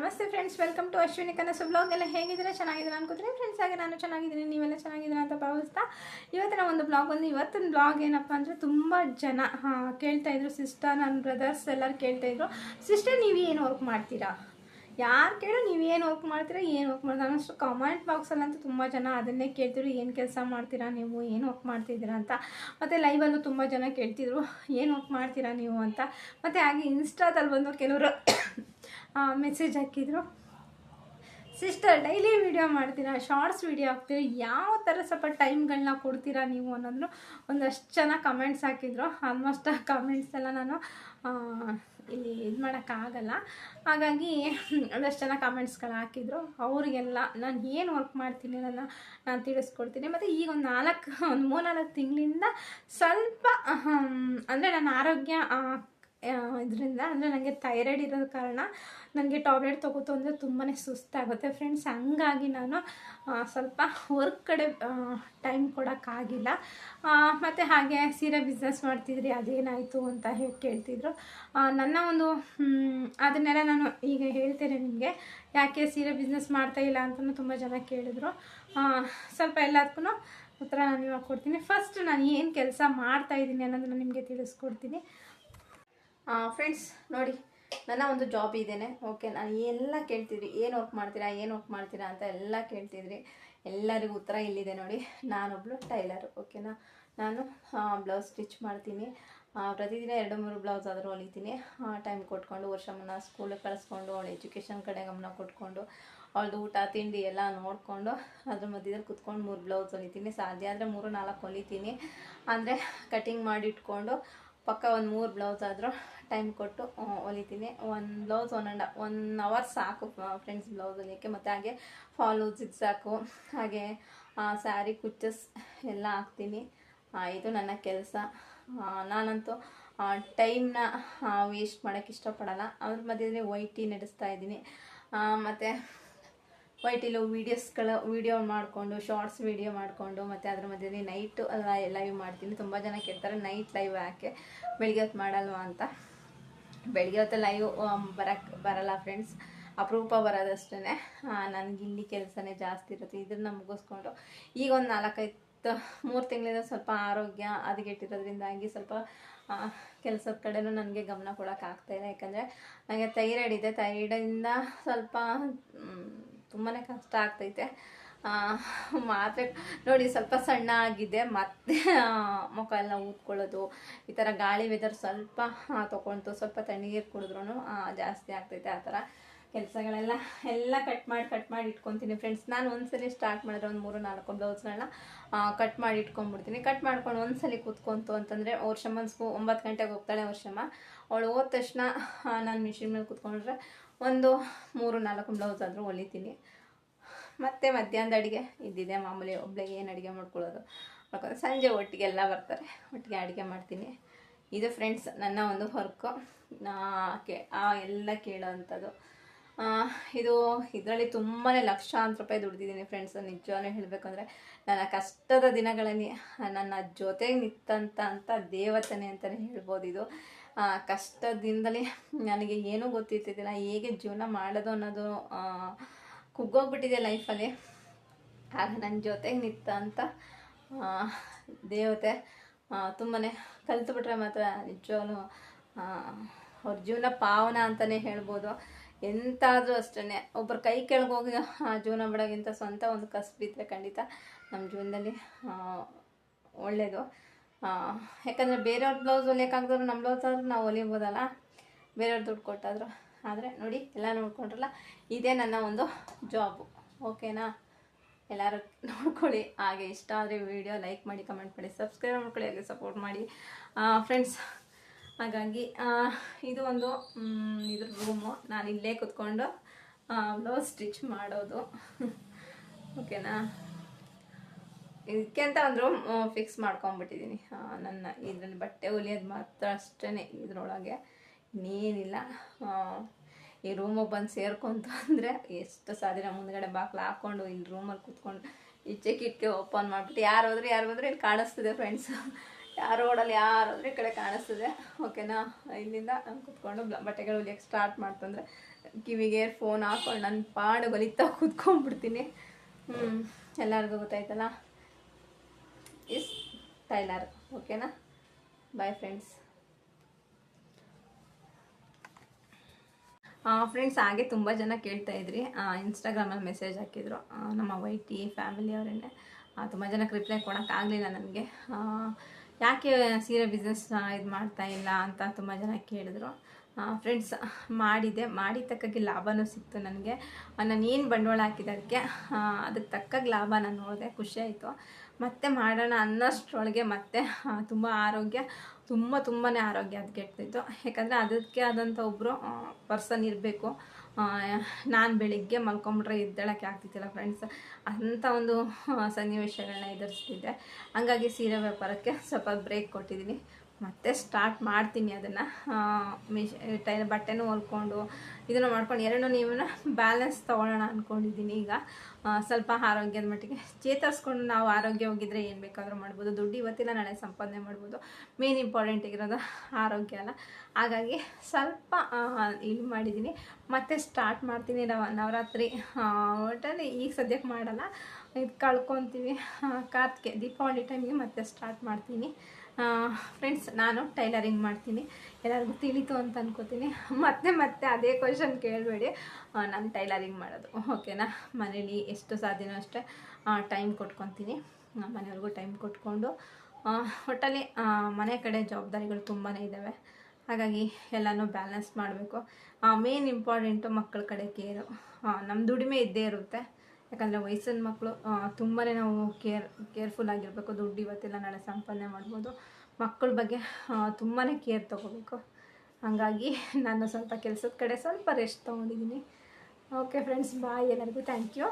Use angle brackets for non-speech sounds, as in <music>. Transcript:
ನಮಸ್ತೆ friends welcome to Ashwini ಕನಸು blog ಎಲ್ಲ ಹೇಗಿದ್ದೀರಾ? ಚೆನ್ನಾಗಿದ್ದೀರಾ ಅನ್ಕೋತೀನಿ. ಫ್ರೆಂಡ್ಸ್ ಹಾಗೆ ನಾನು ಚೆನ್ನಾಗಿದ್ದೀನಿ. ನೀವೆಲ್ಲ ಚೆನ್ನಾಗಿದ್ದೀರಾ ಅಂತ ಭಾವಿಸ್ತಾ ಇವತ್ತಿನ ಒಂದು ಬ್ಲಾಗ್ ಒಂದು ಇವತ್ತಿನ ಬ್ಲಾಗ್ ಏನಪ್ಪ ಅಂದರೆ ತುಂಬ ಜನ, ಹಾಂ ಕೇಳ್ತಾಯಿದ್ರು ಸಿಸ್ಟರ್ ನನ್ನ ಬ್ರದರ್ಸ್ ಎಲ್ಲರೂ ಕೇಳ್ತಾಯಿದ್ರು ಸಿಸ್ಟರ್ ನೀವು ಏನು ವರ್ಕ್ ಮಾಡ್ತೀರಾ? ಯಾರು ಕೇಳೋ ನೀವು ಏನು ವರ್ಕ್ ಮಾಡ್ತೀರಾ, ಏನು ವರ್ಕ್ ಮಾಡ್ತೀರಾ ಅನ್ನೋಷ್ಟು ಕಮೆಂಟ್ ಬಾಕ್ಸಲ್ಲಂತೂ ತುಂಬ ಜನ ಅದನ್ನೇ ಕೇಳ್ತಿದ್ರು, ಏನು ಕೆಲಸ ಮಾಡ್ತೀರಾ ನೀವು, ಏನು ವರ್ಕ್ ಮಾಡ್ತಿದ್ದೀರಾ ಅಂತ. ಮತ್ತು ಲೈವಲ್ಲೂ ತುಂಬ ಜನ ಕೇಳ್ತಿದ್ರು, ಏನು ವರ್ಕ್ ಮಾಡ್ತೀರಾ ನೀವು ಅಂತ. ಮತ್ತು ಹಾಗೆ ಇನ್ಸ್ಟಾದಲ್ಲಿ ಬಂದು ಕೆಲವರು ಮೆಸೇಜ್ ಹಾಕಿದ್ರು. ಸಿಸ್ಟರ್, ಡೈಲಿ ವೀಡಿಯೋ ಮಾಡ್ತೀರಾ ಶಾರ್ಟ್ಸ್ ವೀಡಿಯೋ ಹಾಕ್ತೀರಾ, ಯಾವ ಥರ ಸ್ವಲ್ಪ ಟೈಮ್ಗಳನ್ನ ಕೊಡ್ತೀರಾ ನೀವು ಅನ್ನೋದನ್ನು ಒಂದಷ್ಟು ಜನ ಕಮೆಂಟ್ಸ್ ಹಾಕಿದ್ರು. ಆಲ್ಮೋಸ್ಟ್ ಆ ಕಮೆಂಟ್ಸ್ ಎಲ್ಲ ನಾನು ಇಲ್ಲಿ ಇದು ಮಾಡೋಕ್ಕಾಗಲ್ಲ ಹಾಗಾಗಿ ಒಂದಷ್ಟು ಜನ ಕಮೆಂಟ್ಸ್ಗಳು ಹಾಕಿದ್ರು. ಅವರಿಗೆಲ್ಲ ನಾನು ಏನು ವರ್ಕ್ ಮಾಡ್ತೀನಿ ಅನ್ನೋದನ್ನ ನಾನು ತಿಳಿಸ್ಕೊಡ್ತೀನಿ. ಮತ್ತು ಈಗ ಒಂದು ನಾಲ್ಕು, ಒಂದು ಮೂರ್ನಾಲ್ಕು ತಿಂಗಳಿಂದ ಸ್ವಲ್ಪ ಅಂದರೆ ನನ್ನ ಆರೋಗ್ಯ ಇದರಿಂದ ಅಂದರೆ ನನಗೆ ಥೈರಾಯ್ಡ್ ಇರೋದ ಕಾರಣ ನನಗೆ ಟ್ಯಾಬ್ಲೆಟ್ ತೊಗೋತು ಅಂದರೆ ತುಂಬಾ ಸುಸ್ತಾಗುತ್ತೆ ಫ್ರೆಂಡ್ಸ್ ಹಂಗಾಗಿ ನಾನು ಸ್ವಲ್ಪ ವರ್ಕ್ ಕಡೆ ಟೈಮ್ ಕೊಡೋಕ್ಕಾಗಿಲ್ಲ ಮತ್ತು ಹಾಗೆ ಸೀರೆ ಬಿಸ್ನೆಸ್ ಮಾಡ್ತಿದ್ರಿ, ಅದೇನಾಯಿತು ಅಂತ ಹೇಳಿ ಕೇಳ್ತಿದ್ರು. ನನ್ನ ಒಂದು ಅದನ್ನೆಲ್ಲ ನಾನು ಈಗ ಹೇಳ್ತೇನೆ ನಿಮಗೆ. ಯಾಕೆ ಸೀರೆ ಬಿಸ್ನೆಸ್ ಮಾಡ್ತಾ ಇಲ್ಲ ಅಂತಲೂ ತುಂಬ ಜನ ಕೇಳಿದ್ರು. ಸ್ವಲ್ಪ ಎಲ್ಲದಕ್ಕೂ ಉತ್ತರ ನಾನು ಇವಾಗ ಕೊಡ್ತೀನಿ. ಫಸ್ಟ್ ನಾನು ಏನು ಕೆಲಸ ಮಾಡ್ತಾ ಇದ್ದೀನಿ ಅನ್ನೋದನ್ನ ನಿಮಗೆ ತಿಳಿಸ್ಕೊಡ್ತೀನಿ. ಫ್ರೆಂಡ್ಸ್ ನೋಡಿ, ನನ್ನ ಒಂದು ಜಾಬ್ ಇದ್ದೇನೆ ಓಕೆ ನಾನು ಎಲ್ಲ ಕೇಳ್ತಿದ್ರಿ, ಏನು ವರ್ಕ್ ಮಾಡ್ತೀರಾ, ಏನು ವರ್ಕ್ ಮಾಡ್ತೀರಾ ಅಂತ ಎಲ್ಲ ಕೇಳ್ತಿದ್ರಿ. ಎಲ್ಲರಿಗೂ ಉತ್ತರ ಇಲ್ಲಿದೆ ನೋಡಿ. ನಾನೊಬ್ಳು ಟೈಲರು ಓಕೆನಾ ನಾನು ಬ್ಲೌಸ್ ಸ್ಟಿಚ್ ಮಾಡ್ತೀನಿ. ಪ್ರತಿದಿನ ಎರಡು, ಮೂರು ಬ್ಲೌಸ್ ಆದರೂ ಹೊಲಿತೀನಿ. ಟೈಮ್ ಕೊಟ್ಕೊಂಡು ವರ್ಷಮ್ಮನ ಸ್ಕೂಲಿಗೆ ಕಳಿಸ್ಕೊಂಡು, ಅವಳ ಎಜುಕೇಷನ್ ಕಡೆ ಗಮನ ಕೊಟ್ಕೊಂಡು, ಅವಳದು ಊಟ, ತಿಂಡಿ ಎಲ್ಲ ನೋಡಿಕೊಂಡು, ಅದ್ರ ಮಧ್ಯದಲ್ಲಿ ಕುತ್ಕೊಂಡು ಮೂರು ಬ್ಲೌಸ್ ಹೊಲಿತೀನಿ. ಸಾಧ್ಯ ಆದರೆ ಮೂರು, ನಾಲ್ಕು ಹೊಲಿತೀನಿ. ಅಂದರೆ ಕಟಿಂಗ್ ಮಾಡಿ ಇಟ್ಕೊಂಡು ಪಕ್ಕ ಒಂದು ಮೂರು ಬ್ಲೌಸ್ ಆದರೂ ಟೈಮ್ ಕೊಟ್ಟು ಹೊಲಿತೀನಿ. ಒಂದು blouse one and one hour ಸಾಕು ಫ್ರೆಂಡ್ಸ್ ಬ್ಲೌಸ್ ಹೊಲಿಯೋಕ್ಕೆ ಮತ್ತು ಹಾಗೆ ಫಾಲು ಸಾಕು ಹಾಗೆ ಸ್ಯಾರಿ ಕುಚ್ಚಸ್ ಎಲ್ಲ ಹಾಕ್ತೀನಿ. ಇದು ನನ್ನ ಕೆಲಸ. ನಾನಂತೂ ಟೈಮ್ನ ವೇಸ್ಟ್ ಮಾಡೋಕ್ಕೆ ಇಷ್ಟಪಡಲ್ಲ. ಅದ್ರ ಮಧ್ಯದಲ್ಲಿ ವೈಟಿ ನಡೆಸ್ತಾ ಇದ್ದೀನಿ. ಮತ್ತು ವೈಟಿಲು ವೀಡಿಯೋಸ್ಗಳ ವೀಡಿಯೋ ಮಾಡಿಕೊಂಡು ಶಾರ್ಟ್ಸ್ ವೀಡಿಯೋ ಮಾಡಿಕೊಂಡು, ಮತ್ತು ಅದ್ರ ಮಧ್ಯದಲ್ಲಿ ನೈಟು ಲೈವ್ ಮಾಡ್ತೀನಿ. ತುಂಬ ಜನ ಕೇಳ್ತಾರೆ ನೈಟ್ ಲೈವ್ ಯಾಕೆ? ಬೆಳಿಗ್ಗೆ ಹೊತ್ತು ಮಾಡಲ್ವಾ ಅಂತ. ಬೆಳಿಗ್ಗೆ ಹೊತ್ತು ಲೈವ್ ಬರಕ್ಕೆ ಬರಲ್ಲ ಫ್ರೆಂಡ್ಸ್ ಅಪರೂಪ ಬರೋದಷ್ಟೇ ನನಗೆ ಇಲ್ಲಿ ಕೆಲಸನೇ ಜಾಸ್ತಿ ಇರುತ್ತೆ. ಇದನ್ನ ಮುಗಿಸ್ಕೊಂಡು ಈಗ ಒಂದು ನಾಲ್ಕೈದು, ಮೂರು ತಿಂಗಳಿಂದ ಸ್ವಲ್ಪ ಆರೋಗ್ಯ ಹದಗೆಟ್ಟಿರೋದ್ರಿಂದಾಗಿ ಸ್ವಲ್ಪ ಕೆಲಸದ ಕಡೆನೂ ನನಗೆ ಗಮನ ಕೊಡೋಕ್ಕಾಗ್ತಾಯಿಲ್ಲ ಯಾಕಂದರೆ ನನಗೆ ಥೈರಾಯ್ಡ್ ಇದೆ. ಥೈರಾಯ್ಡಿಂದ ಸ್ವಲ್ಪ ತುಂಬಾ ಕಷ್ಟ ಆಗ್ತೈತೆ. ಮಾತ್ರೆ ನೋಡಿ ಸ್ವಲ್ಪ ಸಣ್ಣ ಆಗಿದೆ. ಮತ್ತೆ ಮುಖ ಎಲ್ಲ ಊದ್ಕೊಳ್ಳೋದು, ಈ ಥರ ಗಾಳಿ ವೆದರ್ ಸ್ವಲ್ಪ ತೊಗೊಳ್ತು ಸ್ವಲ್ಪ ತಣ್ಣೀರು ಕುಡಿದ್ರೂ ಜಾಸ್ತಿ ಆಗ್ತೈತೆ ಆ ಥರ ಕೆಲಸಗಳೆಲ್ಲ ಎಲ್ಲ ಕಟ್ ಮಾಡಿ ಕಟ್ ಮಾಡಿ ಇಟ್ಕೊತೀನಿ ಫ್ರೆಂಡ್ಸ್ ನಾನು ಒಂದ್ಸಲಿ ಸ್ಟಾರ್ಟ್ ಮಾಡಿದ್ರೆ ಒಂದು ಮೂರು, ನಾಲ್ಕು ಬ್ಲೌಸ್ಗಳನ್ನ ಕಟ್ ಮಾಡಿ ಇಟ್ಕೊಂಡ್ಬಿಡ್ತೀನಿ. ಕಟ್ ಮಾಡ್ಕೊಂಡು ಒಂದ್ಸಲಿ ಕೂತ್ಕೊಂತು ಅಂತಂದರೆ ವರ್ಷಮ್ಮ ಸ್ಕೂ ಒಂಬತ್ತು ಗಂಟೆಗೆ ಹೋಗ್ತಾಳೆ ವರ್ಷಮ್ಮ ಅವಳು ಹೋದ ತಕ್ಷಣ ನಾನು ಮಿಷಿನ್ ಮೇಲೆ ಕೂತ್ಕೊಂಡ್ರೆ ಒಂದು ಮೂರು ನಾಲ್ಕು ಬ್ಲೌಸ್ ಆದರೂ ಹೊಲಿತೀನಿ. ಮತ್ತು ಮಧ್ಯಾಹ್ನದ ಅಡುಗೆ ಇದ್ದಿದೆ. ಮಾಮೂಲಿ ಒಬ್ಬಳಿಗೆ ಏನು ಅಡುಗೆ ಮಾಡ್ಕೊಳ್ಳೋದು? ಮಾಡ್ಕೊಂಡು ಸಂಜೆ ಒಟ್ಟಿಗೆ ಎಲ್ಲ ಬರ್ತಾರೆ. ಒಟ್ಟಿಗೆ ಅಡುಗೆ ಮಾಡ್ತೀನಿ. ಇದು ಫ್ರೆಂಡ್ಸ್ ನನ್ನ ಒಂದು ವರ್ಕು ಆ ಎಲ್ಲ ಕೇಳೋವಂಥದ್ದು ಇದು ಇದರಲ್ಲಿ ತುಂಬಾ ಲಕ್ಷಾಂತರ ರೂಪಾಯಿ ದುಡ್ದಿದ್ದೀನಿ ಫ್ರೆಂಡ್ಸ್ ನಿಜವಾಗ್ಲೂ ಹೇಳಬೇಕಂದ್ರೆ ನನ್ನ ಕಷ್ಟದ ದಿನಗಳಲ್ಲಿ ನನ್ನ ಜೊತೆಗೆ ನಿಂತಂಥ ಅಂತ ದೇವತನೆ ಅಂತಲೇ ಹೇಳ್ಬೋದು ಇದು. ಕಷ್ಟದಿಂದಲೇ ನನಗೆ ಏನೂ ಗೊತ್ತಿರ್ತಿದ್ದಿಲ್ಲ, ಹೇಗೆ ಜೀವನ ಮಾಡೋದು ಅನ್ನೋದು ಕುಗ್ಗೋಗ್ಬಿಟ್ಟಿದೆ ಲೈಫಲ್ಲಿ ಆಗ ನನ್ನ ಜೊತೆಗೆ ನಿಂತ ಅಂತ ದೇವತೆ ತುಂಬಾ ಕಲ್ತುಬಿಟ್ರೆ ಮಾತ್ರ ನಿಜವಾಗ್ಲೂ ಅವ್ರ ಜೀವನ ಪಾವನ ಅಂತಲೇ ಹೇಳ್ಬೋದು. ಎಂತಾದರೂ ಅಷ್ಟೇ ಒಬ್ಬರ ಕೈ ಕೆಳಗೋಗಿ ಜೀವನ ಬಿಡೋಗಿಂತ ಸ್ವಂತ ಒಂದು ಕಸ್ಬಿದ್ರೆ ಖಂಡಿತ ನಮ್ಮ ಜೀವನದಲ್ಲಿ ಒಳ್ಳೆಯದು ಯಾಕಂದರೆ ಬೇರೆಯವ್ರ ಬ್ಲೌಸ್ ಹೊಲಿಯೋಕ್ಕಾಗದ್ರು ನಮ್ಮ ಬ್ಲೌಸ್ ಆದರೂ ನಾವು ಹೊಲಿಬೋದಲ್ಲ? ಬೇರೆಯವ್ರು ದುಡ್ಡು ಕೊಟ್ಟಾದ್ರು. ಆದರೆ ನೋಡಿ, ಎಲ್ಲ ನೋಡ್ಕೊಂಡ್ರಲ್ಲ? ಇದೇ ನನ್ನ ಒಂದು ಜಾಬು ಓಕೆನಾ ಎಲ್ಲರೂ ನೋಡ್ಕೊಳ್ಳಿ. ಹಾಗೆ ಇಷ್ಟ ಆದರೆ ವಿಡಿಯೋ ಲೈಕ್ ಮಾಡಿ ಕಮೆಂಟ್ ಮಾಡಿ ಸಬ್ಸ್ಕ್ರೈಬ್ ಮಾಡ್ಕೊಳ್ಳಿ ಹಾಗೆ ಸಪೋರ್ಟ್ ಮಾಡಿ. ಫ್ರೆಂಡ್ಸ್ ಹಾಗಾಗಿ ಇದು ಒಂದು ಇದ್ರ ರೂಮು ನಾನು ಇಲ್ಲೇ ಕುತ್ಕೊಂಡು ಬ್ಲೌಸ್ ಸ್ಟಿಚ್ ಮಾಡೋದು. <laughs> ಓಕೆನಾ ಇದಕ್ಕೆ ಅಂತ ಒಂದು ಫಿಕ್ಸ್ ಮಾಡ್ಕೊಂಬಿಟ್ಟಿದ್ದೀನಿ ನನ್ನ ಇದರಲ್ಲಿ ಬಟ್ಟೆ ಹೊಲಿಯೋದು ಮಾತ್ರ ಅಷ್ಟೇ ಇದ್ರೊಳಗೆ. ಇನ್ನೇನಿಲ್ಲ. ಈ ರೂಮಿಗೆ ಬಂದು ಸೇರ್ಕೊಂತ ಅಂದರೆ ಎಷ್ಟು ಸಾಧ್ಯ ಮುಂದ್ಗಡೆ ಬಾಕ್ಲು ಹಾಕ್ಕೊಂಡು ಇಲ್ಲಿ ರೂಮಲ್ಲಿ ಕೂತ್ಕೊಂಡು ಈಚೆ ಕಿಟಕಿ ಓಪನ್ ಮಾಡಿಬಿಟ್ಟು ಯಾರು ಹೋದ್ರೆ ಯಾರು ಹೋದ್ರೆ ಇಲ್ಲಿ ಕಾಣಿಸ್ತಿದೆ ಫ್ರೆಂಡ್ಸ್ ಯಾರು ರೋಡಲ್ಲಿ ಯಾರು ಹೋದ್ರೆ ಈ ಕಡೆ ಕಾಣಿಸ್ತಿದೆ. ಓಕೆನಾ ಇಲ್ಲಿಂದ ಕೂತ್ಕೊಂಡು ಬಟ್ಟೆಗಳು ಹೊಲಿಯೋಕ್ಕೆ ಸ್ಟಾರ್ಟ್ ಮಾಡ್ತಂದ್ರೆ ಕಿವಿಗೆ ಫೋನ್ ಹಾಕೊಂಡು ನನ್ನ ಪಾಡು ಬಲಿತಾ ಕೂತ್ಕೊಂಡ್ಬಿಡ್ತೀನಿ. ಹ್ಞೂ ಎಲ್ಲರಿಗೂ ಗೊತ್ತಾಯ್ತಲ್ಲ? ಟೈಲರ್ ಓಕೆನಾ? ಬಾಯ್ ಫ್ರೆಂಡ್ಸ್ ಫ್ರೆಂಡ್ಸ್ ಹಾಗೆ ತುಂಬ ಜನ ಕೇಳ್ತಾ ಇದ್ರಿ. ಇನ್ಸ್ಟಾಗ್ರಾಮಲ್ಲಿ ಮೆಸೇಜ್ ಹಾಕಿದ್ರು. ನಮ್ಮ ವೈಟಿ ಫ್ಯಾಮಿಲಿ ಅವರೇನೆ. ತುಂಬ ಜನಕ್ಕೆ ರಿಪ್ಲೈ ಕೊಡೋಕ್ಕಾಗಲಿಲ್ಲ ನನಗೆ. ಯಾಕೆ ಸೀರೆ ಬಿಸ್ನೆಸ್ ಇದು ಮಾಡ್ತಾ ಇಲ್ಲ ಅಂತ ತುಂಬ ಜನ ಕೇಳಿದ್ರು. ಫ್ರೆಂಡ್ಸ್ ಮಾಡಿದೆ. ಮಾಡಿದ ತಕ್ಕಾಗಿ ಲಾಭನೂ ಸಿಕ್ತು ನನಗೆ. ನಾನು ಏನು ಬಂಡವಾಳ ಹಾಕಿದೆ ಅದಕ್ಕೆ ಅದಕ್ಕೆ ತಕ್ಕಾಗಿ ಲಾಭ ನಾನು ನೋಡಿದೆ. ಖುಷಿ ಆಯಿತು. ಮತ್ತೆ ಮಾಡೋಣ ಅನ್ನೋಷ್ಟ್ರೊಳಗೆ ಮತ್ತೆ ತುಂಬ ಆರೋಗ್ಯ, ತುಂಬ ತುಂಬಾ ಆರೋಗ್ಯ ಅದು ಕೆಟ್ಟಿತ್ತು ಯಾಕಂದರೆ ಅದಕ್ಕೆ ಆದಂಥ ಒಬ್ಬರು ಪರ್ಸನ್ ಇರಬೇಕು. ನಾನು ಬೆಳಿಗ್ಗೆ ಮಲ್ಕೊಂಬಿಟ್ರೆ ಎದ್ದೇಳಕ್ಕೆ ಆಗ್ತಿದ್ದಿಲ್ಲ ಫ್ರೆಂಡ್ಸ್ ಅಂಥ ಒಂದು ಸನ್ನಿವೇಶಗಳನ್ನ ಎದುರಿಸ್ತಿದ್ದೆ. ಹಂಗಾಗಿ ಸೀರೆ ವ್ಯಾಪಾರಕ್ಕೆ ಸ್ವಲ್ಪ ಬ್ರೇಕ್ ಕೊಟ್ಟಿದ್ದೀನಿ ಮತ್ತೆ ಸ್ಟಾರ್ಟ್ ಮಾಡ್ತೀನಿ ಅದನ್ನು. ಮಿಶ್ ಟೈ ಬಟ್ಟೆನೂ ಹೊಲ್ಕೊಂಡು, ಇದನ್ನು ಮಾಡ್ಕೊಂಡು ಎರಡು ನೀವು ಬ್ಯಾಲೆನ್ಸ್ ತೊಗೊಳ್ಳೋಣ ಅಂದ್ಕೊಂಡಿದ್ದೀನಿ ಈಗ. ಸ್ವಲ್ಪ ಆರೋಗ್ಯದ ಮಟ್ಟಿಗೆ ಚೇತರಿಸ್ಕೊಂಡು ನಾವು ಆರೋಗ್ಯವಾಗಿದ್ದರೆ ಏನು ಬೇಕಾದರೂ ಮಾಡ್ಬೋದು. ದುಡ್ಡು ಇವತ್ತಿಲ್ಲ, ನಾಳೆ ಸಂಪಾದನೆ ಮಾಡ್ಬೋದು. ಮೇನ್ ಇಂಪಾರ್ಟೆಂಟ್ ಆಗಿರೋದು ಆರೋಗ್ಯ ಅಲ್ಲ. ಹಾಗಾಗಿ ಸ್ವಲ್ಪ ಇಲ್ಲಿ ಮಾಡಿದ್ದೀನಿ. ಮತ್ತೆ ಸ್ಟಾರ್ಟ್ ಮಾಡ್ತೀನಿ ನವ, ನವರಾತ್ರಿ. ಒಟ್ಟಲ್ಲಿ ಈಗ ಸದ್ಯಕ್ಕೆ ಮಾಡಲ್ಲ. ಇದು ಕಳ್ಕೊತೀವಿ. ಕಾರ್ತಿಗೆ ದೀಪಾವಳಿ ಟೈಮಿಗೆ ಮತ್ತೆ ಸ್ಟಾರ್ಟ್ ಮಾಡ್ತೀನಿ. ಫ್ರೆಂಡ್ಸ್ ನಾನು ಟೈಲರಿಂಗ್ ಮಾಡ್ತೀನಿ. ಎಲ್ಲರಿಗೂ ತಿಳಿತು ಅಂತ ಅನ್ಕೋತೀನಿ. ಮತ್ತೆ ಮತ್ತೆ ಅದೇ ಕ್ವಶನ್ ಕೇಳಬೇಡಿ. ನಾನು ಟೈಲರಿಂಗ್ ಮಾಡೋದು. ಓಕೆನಾ ಮನೇಲಿ ಎಷ್ಟು ಸಾಧ್ಯನೋ ಅಷ್ಟೇ ಟೈಮ್ ಕೊಟ್ಕೊತೀನಿ. ಮನೆಯವ್ರಿಗೂ ಟೈಮ್ ಕೊಟ್ಕೊಂಡು ಒಟ್ಟಲ್ಲಿ ಮನೆ ಕಡೆ ಜವಾಬ್ದಾರಿಗಳು ತುಂಬಾ ಇದ್ದಾವೆ ಹಾಗಾಗಿ ಎಲ್ಲನೂ ಬ್ಯಾಲೆನ್ಸ್ ಮಾಡಬೇಕು. ಮೇನ್ ಇಂಪಾರ್ಟೆಂಟು ಮಕ್ಕಳ ಕಡೆ ಕೇರು ನಮ್ಮ ದುಡಿಮೆ ಇದ್ದೇ ಇರುತ್ತೆ. ಯಾಕಂದರೆ ವಯಸ್ಸಿನ ಮಕ್ಕಳು ತುಂಬಾ ನಾವು ಕೇರ್, ಕೇರ್ಫುಲ್ ಆಗಿರಬೇಕು, ದುಡ್ಡು ಇವತ್ತೆಲ್ಲ ನಾಳೆ ಸಂಪಾದನೆ ಮಾಡ್ಬೋದು. ಮಕ್ಕಳ ಬಗ್ಗೆ ತುಂಬಾ ಕೇರ್ ತೊಗೋಬೇಕು. ಹಾಗಾಗಿ ನಾನು ಸ್ವಲ್ಪ ಕೆಲಸದ ಕಡೆ ಸ್ವಲ್ಪ ರೆಸ್ಟ್ ತೊಗೊಂಡಿದ್ದೀನಿ ಓಕೆ ಫ್ರೆಂಡ್ಸ್ ಬಾಯ್ ಎಲ್ಲರಿಗೂ. Thank you